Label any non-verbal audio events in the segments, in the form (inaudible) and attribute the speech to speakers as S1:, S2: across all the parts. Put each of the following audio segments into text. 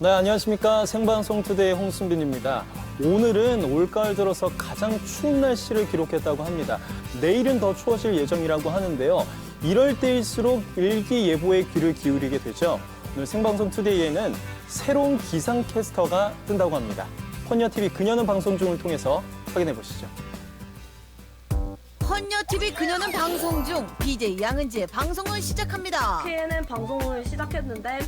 S1: 네, 안녕하십니까. 생방송 투데이 홍순빈입니다. 오늘은 올가을 들어서 가장 추운 날씨를 기록했다고 합니다. 내일은 더 추워질 예정이라고 하는데요. 이럴 때일수록 일기예보에 귀를 기울이게 되죠. 오늘 생방송 투데이에는 새로운 기상캐스터가 뜬다고 합니다. 헌녀TV 그녀는 방송 중을 통해서 확인해 보시죠.
S2: 헌녀 TV 그녀는 방송 중 BJ 양은지의 방송을 시작합니다.
S3: TNN 방송을 시작했는데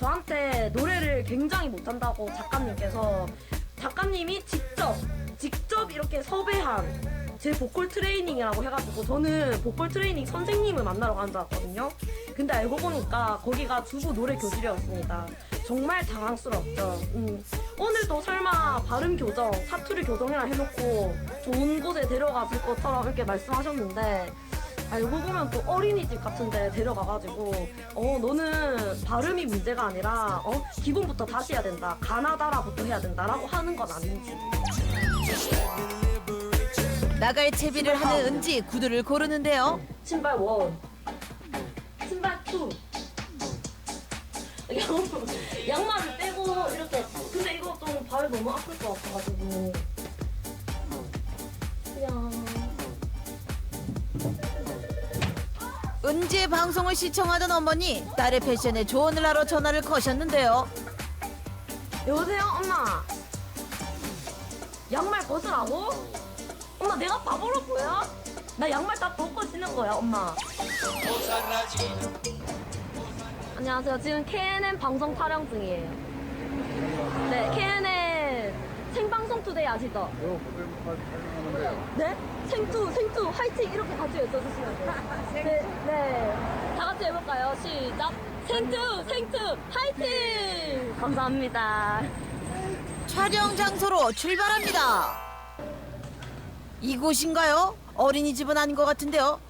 S3: 저한테 노래를 굉장히 못한다고 작가님께서 작가님이 직접 직접 이렇게 섭외한 제 보컬 트레이닝이라고 해가지고 저는 보컬 트레이닝 선생님을 만나러 간 줄 알았거든요. 근데 알고 보니까 거기가 주부 노래 교실이었습니다. 정말 당황스럽죠. 음. 오늘도 설마 발음 교정, 사투리 교정이라 해놓고 좋은 곳에 데려가 줄 것처럼 이렇게 말씀하셨는데 알고 보면 또 어린이집 같은데 데려가가지고 어 너는 발음이 문제가 아니라 어 기본부터 다시 해야 된다. 가나다라부터 해야 된다라고 하는 건 아닌지.
S2: 나갈 채비를 하는 은지 구두를 고르는데요.
S3: 신발 원. 신발 투. 양- 양말을 빼고 이렇게. 근데 이거 좀 발 너무 아플 것 같아가지고
S2: 은지의 방송을 시청하던 어머니 딸의 패션에 조언을 하러 전화를 거셨는데요.
S3: 여보세요 엄마 양말 벗으라고? 엄마 내가 바보로 보여? 나 양말 다 벗고 신는 거야 엄마 안녕하세요 지금 KNN 방송 촬영 중이에요 네 KNN 생방송 투데이 아시죠? 네? 생투 생투 화이팅 이렇게 같이 외쳐주시면 돼요 (laughs) 네, 네. 다 같이 해볼까요? 시작 생투 생투 화이팅 감사합니다
S2: 촬영 장소로 출발합니다. 이곳인가요? 어린이집은 아닌 것 같은데요.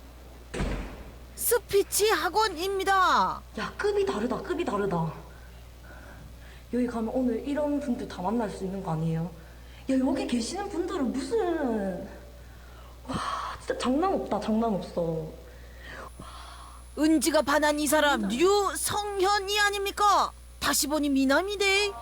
S2: 스피치 학원입니다.
S3: 야 급이 다르다 급이 다르다 여기 가면 오늘 이런 분들 다 만날 수 있는 거 아니에요? 야 여기 계시는 분들은 무슨 와 진짜 장난 없다 장난 없어
S2: 은지가 반한 이 사람 류성현이 아닙니까? 다시 보니 미남이네.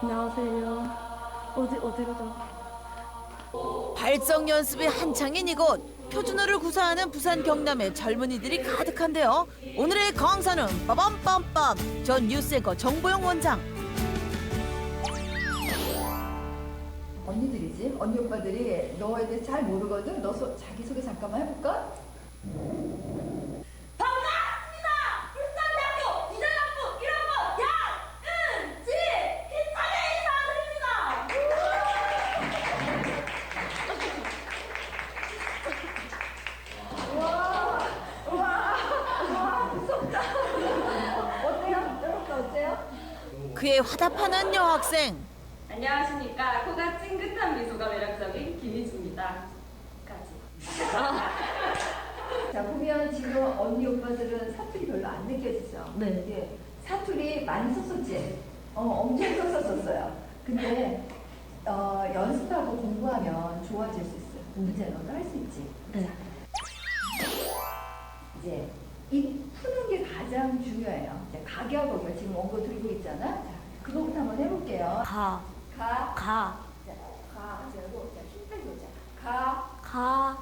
S3: 안녕하세요 어디 어디로 좀
S2: 발성 연습의 한창인 이곳 표준어를 구사하는 부산 경남의 젊은이들이 가득한데요. 오늘의 강사는 빠밤빰빰 전 뉴스앵커 정보영 원장.
S4: 언니들이지 언니 오빠들이 너에 대해 잘 모르거든 너 소, 자기소개 잠깐만 해볼까?
S3: 반갑습니다 울산대학교 디자인학부 1학번 양은지 힘차게 인사드립니다
S4: 어때요? 여러분 어때요?
S2: 그의 화답하는 여학생.
S5: 안녕하십니까. 코가 찡긋한 미소가 매력적인 김희주입니다. 까지. (laughs)
S4: 자 보면 지금 언니 오빠들은 사투리 별로 안 느껴지죠?
S3: 네.
S4: 예, 사투리 많이 썼었지? 어, 엄청 썼었어요 근데 어, 연습하고 공부하면 좋아질 수 있어요 문제 너도 할 수 있지?
S3: 네.
S4: 이제 이 푸는 게 가장 중요해요 이제 가격을 지금 원고 들고 있잖아 자, 그거부터 한번 해볼게요
S3: 가,
S4: 가
S3: 가,
S4: 자, 가, 제고, 자, 힘 빼고, 자, 가,
S3: 가,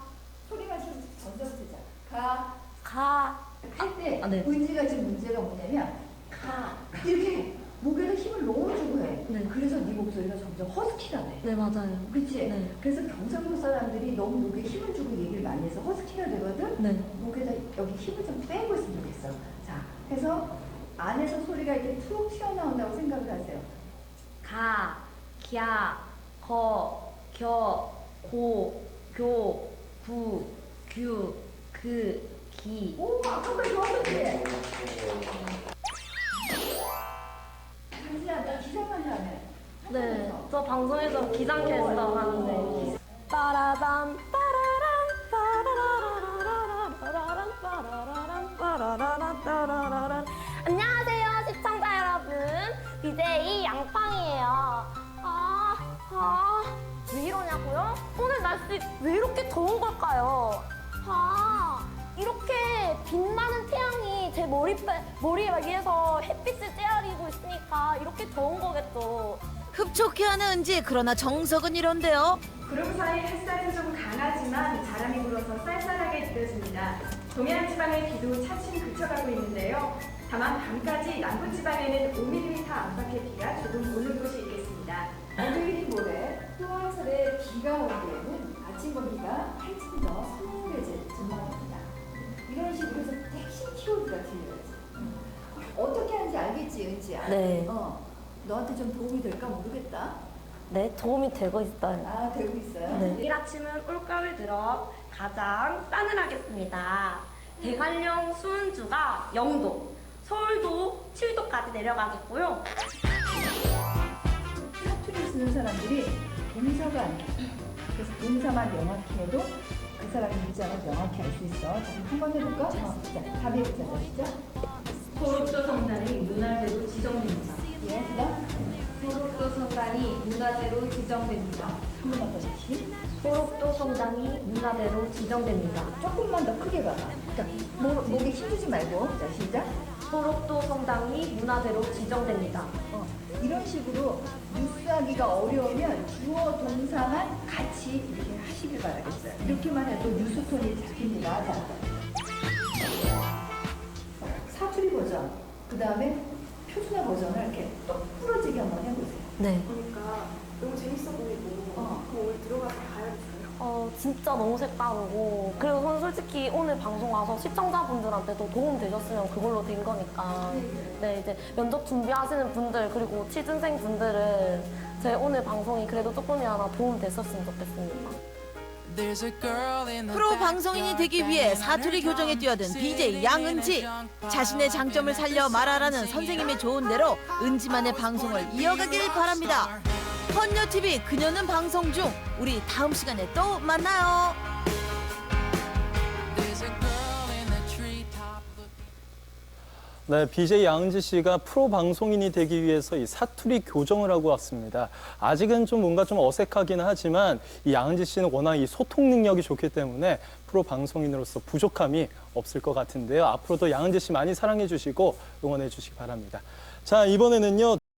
S4: 소리만 좀 던져보자. 가,
S3: 가.
S4: 할 때,
S3: 아, 네.
S4: 의지가 지금 문제가 뭐냐면, 가, 이렇게 목에다 힘을 너무 주고 해.
S3: 네.
S4: 그래서 네 목소리가 점점 허스키가 돼.
S3: 네, 맞아요.
S4: 그치?
S3: 네.
S4: 그래서 경상도 사람들이 너무 목에 힘을 주고 얘기를 많이 해서 허스키가 되거든?
S3: 네.
S4: 목에다 여기 힘을 좀 빼고 있으면 좋겠어. 자, 해서 안에서 소리가 이렇게 툭 튀어나온다고 생각을 하세요.
S3: 가, 갸, 거, 겨, 고, 교, 구, 규, 그, 기.
S4: 오, 아까보다 좋아졌지? 은지야, 나 기상만 하네.
S3: 네, 저 방송에서 기상캐스터 하는데. 빠라밤, 빠라람, 빠라라라라람, 빠라라람, 빠라라람, 빠라라람. 안녕하세요, 시청자 여러분. BJ 양팡이에요. 아, 아, 왜 이러냐고요? 오늘 날씨 왜 이렇게 더운 걸까요? 아,
S6: 이렇게 빛나는 태양이 제 머리, 머리 위에서 햇빛을 쬐아리고 있으니까 이렇게 좋은 거겠죠.
S2: 흡족해 하는 은지 그러나 정석은 이런데요.
S5: 구름 사이 햇살은 좀 강하지만 바람이 불어서 쌀쌀하게 느껴집니다. 동해안 지방의 비도 차츰 그쳐가고 있는데요. 다만 밤까지 남부 지방에는 5mm 안팎의 비가 조금 오는 곳이 있겠습니다.
S4: 오늘이 모레 또한설에 비가 오기에는 아침 공기가 한층 더 서늘해질 전망입니다. 이런 식으로 해서 핵심 키워드가 들려야지. 어떻게 하는지 알겠지, 은지야?
S6: 네.
S4: 어, 너한테 좀 도움이 될까 모르겠다.
S6: 네, 도움이 되고 있어요.
S4: 아, 되고 있어요?
S6: 네.
S3: 내일 아침은 올가을 들어 가장 싸늘하겠습니다. 대관령 수은주가 0도, 서울도 7도까지 내려가겠고요.
S4: 쓰는 사람들이 동사가 아니야. 그래서 동사만 명확히 해도 그 사람의 문장을 명확히 알 수 있어. 자, 한번 해볼까? 어, 자, 답해보자, 시작.
S5: 소록도 성당이 문화재로 지정됩니다.
S4: 예, 그 다음.
S5: 소록도 성당이 문화재로 지정됩니다.
S4: 한 번만 더 다시.
S3: 소록도 성당이 문화재로 지정됩니다.
S4: 조금만 더 크게 봐봐. 그러니까 목, 목에 힘주지 말고. 자, 시작.
S3: 소록도 성당이 문화재로 지정됩니다.
S4: 어, 이런 식으로 뉴스하기가 어려우면 주어 동사만 같이 이렇게 하시길 바라겠어요. 이렇게만 해도 뉴스 톤이 잡힙니다. 자. 사투리 버전, 그 다음에 표준화 버전을 이렇게 똑 부러지게 한번 해보세요.
S6: 네.
S5: 그러니까 너무 재밌어 보이고
S4: 어.
S5: 그럼 오늘 들어가서 봐야겠어요.
S6: 어, 진짜 너무 색다르고 그리고 저는 솔직히 오늘 방송 와서 시청자분들한테도 도움 되셨으면 그걸로 된 거니까 네 이제 면접 준비하시는 분들 그리고 취준생 분들은 제 오늘 방송이 그래도 조금이나마 도움 됐었으면 좋겠습니다.
S2: 프로 방송인이 되기 위해 사투리 교정에 뛰어든 BJ 양은지 자신의 장점을 살려 말하라는 선생님의 조언 대로 은지만의 방송을 이어가길 바랍니다. 헌녀 TV 그녀는 방송 중 우리 다음 시간에 또 만나요.
S1: 네, BJ 양은지 씨가 프로 방송인이 되기 위해서 이 사투리 교정을 하고 왔습니다. 아직은 좀 뭔가 좀 어색하기는 하지만 이 양은지 씨는 워낙 이 소통 능력이 좋기 때문에 프로 방송인으로서 부족함이 없을 것 같은데요. 앞으로도 양은지 씨 많이 사랑해 주시고 응원해 주시기 바랍니다. 자, 이번에는요.